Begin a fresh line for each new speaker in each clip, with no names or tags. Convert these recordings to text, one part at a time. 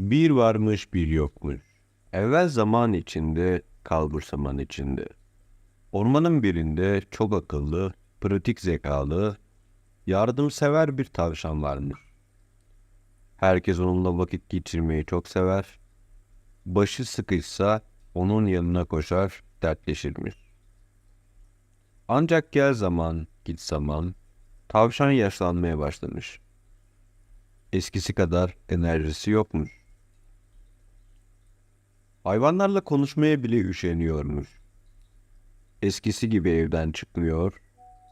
Bir varmış bir yokmuş. Evvel zaman içinde, kalbur zaman içinde. Ormanın birinde çok akıllı, pratik zekalı, yardımsever bir tavşan varmış. Herkes onunla vakit geçirmeyi çok sever. Başı sıkışsa onun yanına koşar, dertleşirmiş. Ancak gel zaman, git zaman, tavşan yaşlanmaya başlamış. Eskisi kadar enerjisi yokmuş. Hayvanlarla konuşmaya bile üşeniyormuş. Eskisi gibi evden çıkmıyor,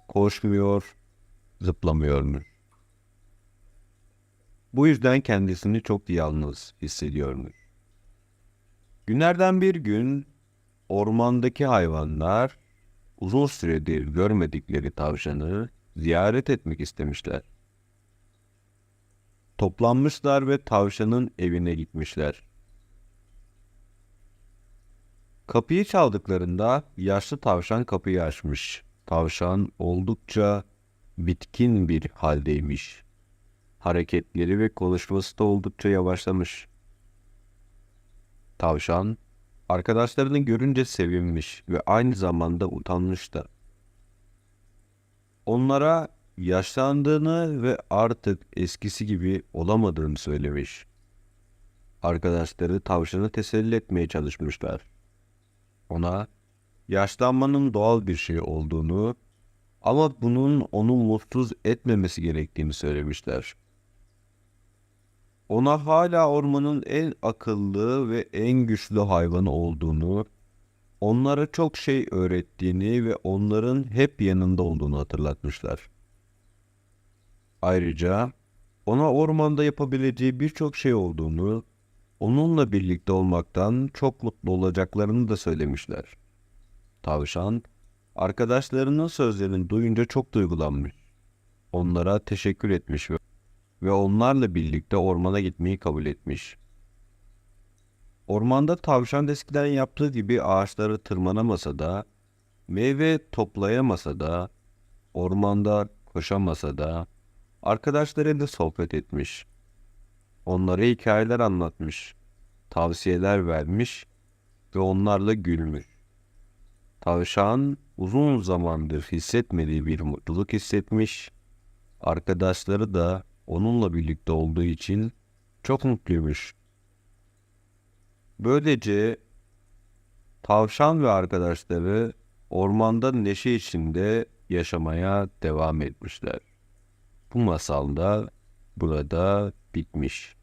koşmuyor, zıplamıyormuş. Bu yüzden kendisini çok yalnız hissediyormuş. Günlerden bir gün ormandaki hayvanlar uzun süredir görmedikleri tavşanı ziyaret etmek istemişler. Toplanmışlar ve tavşanın evine gitmişler. Kapıyı çaldıklarında yaşlı tavşan kapıyı açmış. Tavşan oldukça bitkin bir haldeymiş. Hareketleri ve konuşması da oldukça yavaşlamış. Tavşan arkadaşlarını görünce sevinmiş ve aynı zamanda utanmış da. Onlara yaşlandığını ve artık eskisi gibi olamadığını söylemiş. Arkadaşları tavşanı teselli etmeye çalışmışlar. Ona yaşlanmanın doğal bir şey olduğunu ama bunun onu mutsuz etmemesi gerektiğini söylemişler. Ona hala ormanın en akıllı ve en güçlü hayvanı olduğunu, onlara çok şey öğrettiğini ve onların hep yanında olduğunu hatırlatmışlar. Ayrıca ona ormanda yapabileceği birçok şey olduğunu, onunla birlikte olmaktan çok mutlu olacaklarını da söylemişler. Tavşan, arkadaşlarının sözlerini duyunca çok duygulanmış. Onlara teşekkür etmiş ve onlarla birlikte ormana gitmeyi kabul etmiş. Ormanda tavşan eskiden yaptığı gibi ağaçları tırmanamasa da, meyve toplayamasa da, ormanda koşamasa da, arkadaşlarıyla sohbet etmiş. Onlara hikayeler anlatmış, tavsiyeler vermiş ve onlarla gülmüş. Tavşan uzun zamandır hissetmediği bir mutluluk hissetmiş, arkadaşları da onunla birlikte olduğu için çok mutluymuş. Böylece tavşan ve arkadaşları ormanda neşe içinde yaşamaya devam etmişler. Bu masal da burada bitmiş.